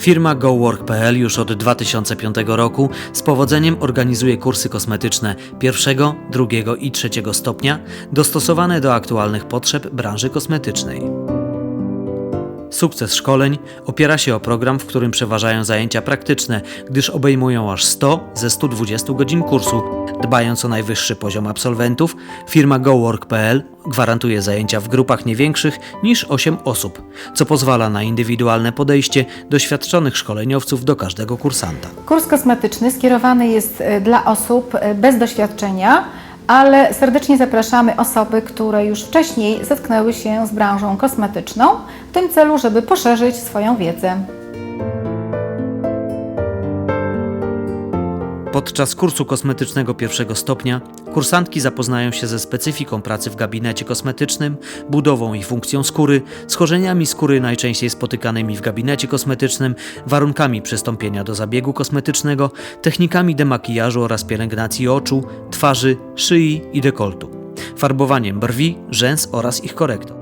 Firma GoWork.pl już od 2005 roku z powodzeniem organizuje kursy kosmetyczne pierwszego, drugiego i trzeciego stopnia dostosowane do aktualnych potrzeb branży kosmetycznej. Sukces szkoleń opiera się o program, w którym przeważają zajęcia praktyczne, gdyż obejmują aż 100 ze 120 godzin kursu. Dbając o najwyższy poziom absolwentów, firma GoWork.pl gwarantuje zajęcia w grupach nie większych niż 8 osób, co pozwala na indywidualne podejście doświadczonych szkoleniowców do każdego kursanta. Kurs kosmetyczny skierowany jest e, dla osób e, bez doświadczenia, ale serdecznie zapraszamy osoby, które już wcześniej zetknęły się z branżą kosmetyczną, w tym celu, żeby poszerzyć swoją wiedzę. Podczas kursu kosmetycznego pierwszego stopnia kursantki zapoznają się ze specyfiką pracy w gabinecie kosmetycznym, budową i funkcją skóry, schorzeniami skóry najczęściej spotykanymi w gabinecie kosmetycznym, warunkami przystąpienia do zabiegu kosmetycznego, technikami demakijażu oraz pielęgnacji oczu, twarzy, szyi i dekoltu, farbowaniem brwi, rzęs oraz ich korektą.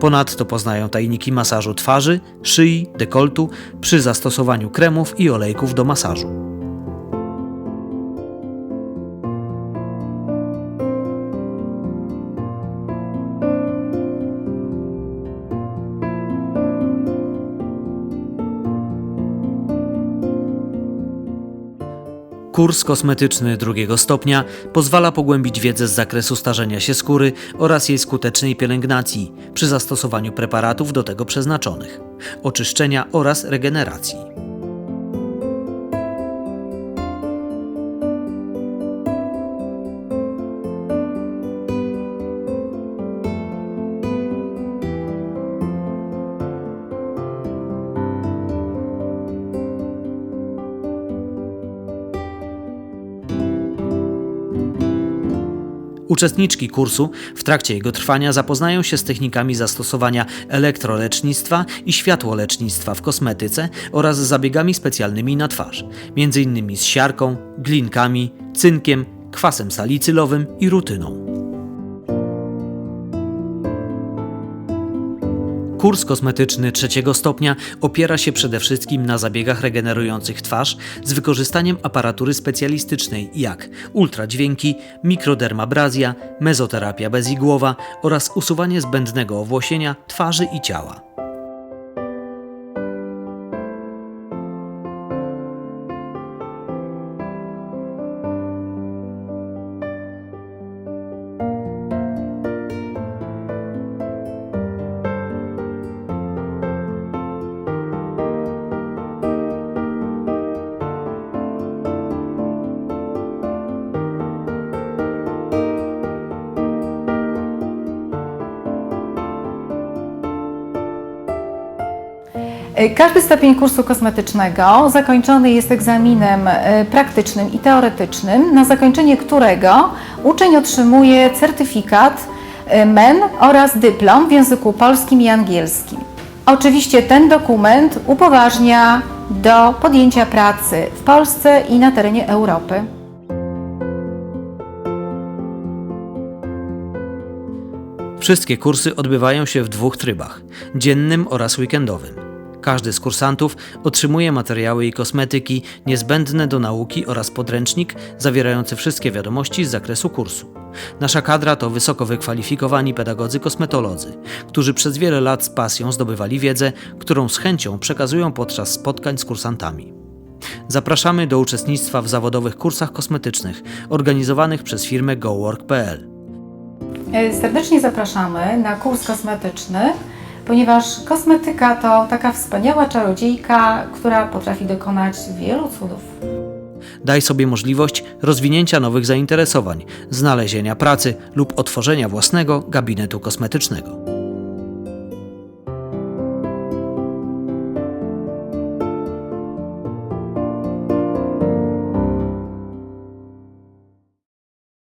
Ponadto poznają tajniki masażu twarzy, szyi, dekoltu przy zastosowaniu kremów i olejków do masażu. Kurs kosmetyczny drugiego stopnia pozwala pogłębić wiedzę z zakresu starzenia się skóry oraz jej skutecznej pielęgnacji przy zastosowaniu preparatów do tego przeznaczonych, oczyszczenia oraz regeneracji. Uczestniczki kursu w trakcie jego trwania zapoznają się z technikami zastosowania elektrolecznictwa i światłolecznictwa w kosmetyce oraz zabiegami specjalnymi na twarz, m.in. z siarką, glinkami, cynkiem, kwasem salicylowym i rutyną. Kurs kosmetyczny trzeciego stopnia opiera się przede wszystkim na zabiegach regenerujących twarz z wykorzystaniem aparatury specjalistycznej jak ultradźwięki, mikrodermabrazja, mezoterapia bezigłowa oraz usuwanie zbędnego owłosienia twarzy i ciała. Każdy stopień kursu kosmetycznego zakończony jest egzaminem e, praktycznym i teoretycznym, na zakończenie którego uczeń otrzymuje certyfikat e, MEN oraz dyplom w języku polskim i angielskim. Oczywiście ten dokument upoważnia do podjęcia pracy w Polsce i na terenie Europy. Wszystkie kursy odbywają się w dwóch trybach dziennym oraz weekendowym. Każdy z kursantów otrzymuje materiały i kosmetyki niezbędne do nauki oraz podręcznik zawierający wszystkie wiadomości z zakresu kursu. Nasza kadra to wysoko wykwalifikowani pedagodzy kosmetolodzy, którzy przez wiele lat z pasją zdobywali wiedzę, którą z chęcią przekazują podczas spotkań z kursantami. Zapraszamy do uczestnictwa w zawodowych kursach kosmetycznych organizowanych przez firmę GoWork.pl. E, Serdecznie zapraszamy na kurs kosmetyczny, ponieważ kosmetyka to taka wspaniała czarodziejka, która potrafi dokonać wielu cudów. Daj sobie możliwość rozwinięcia nowych zainteresowań, znalezienia pracy lub otworzenia własnego gabinetu kosmetycznego.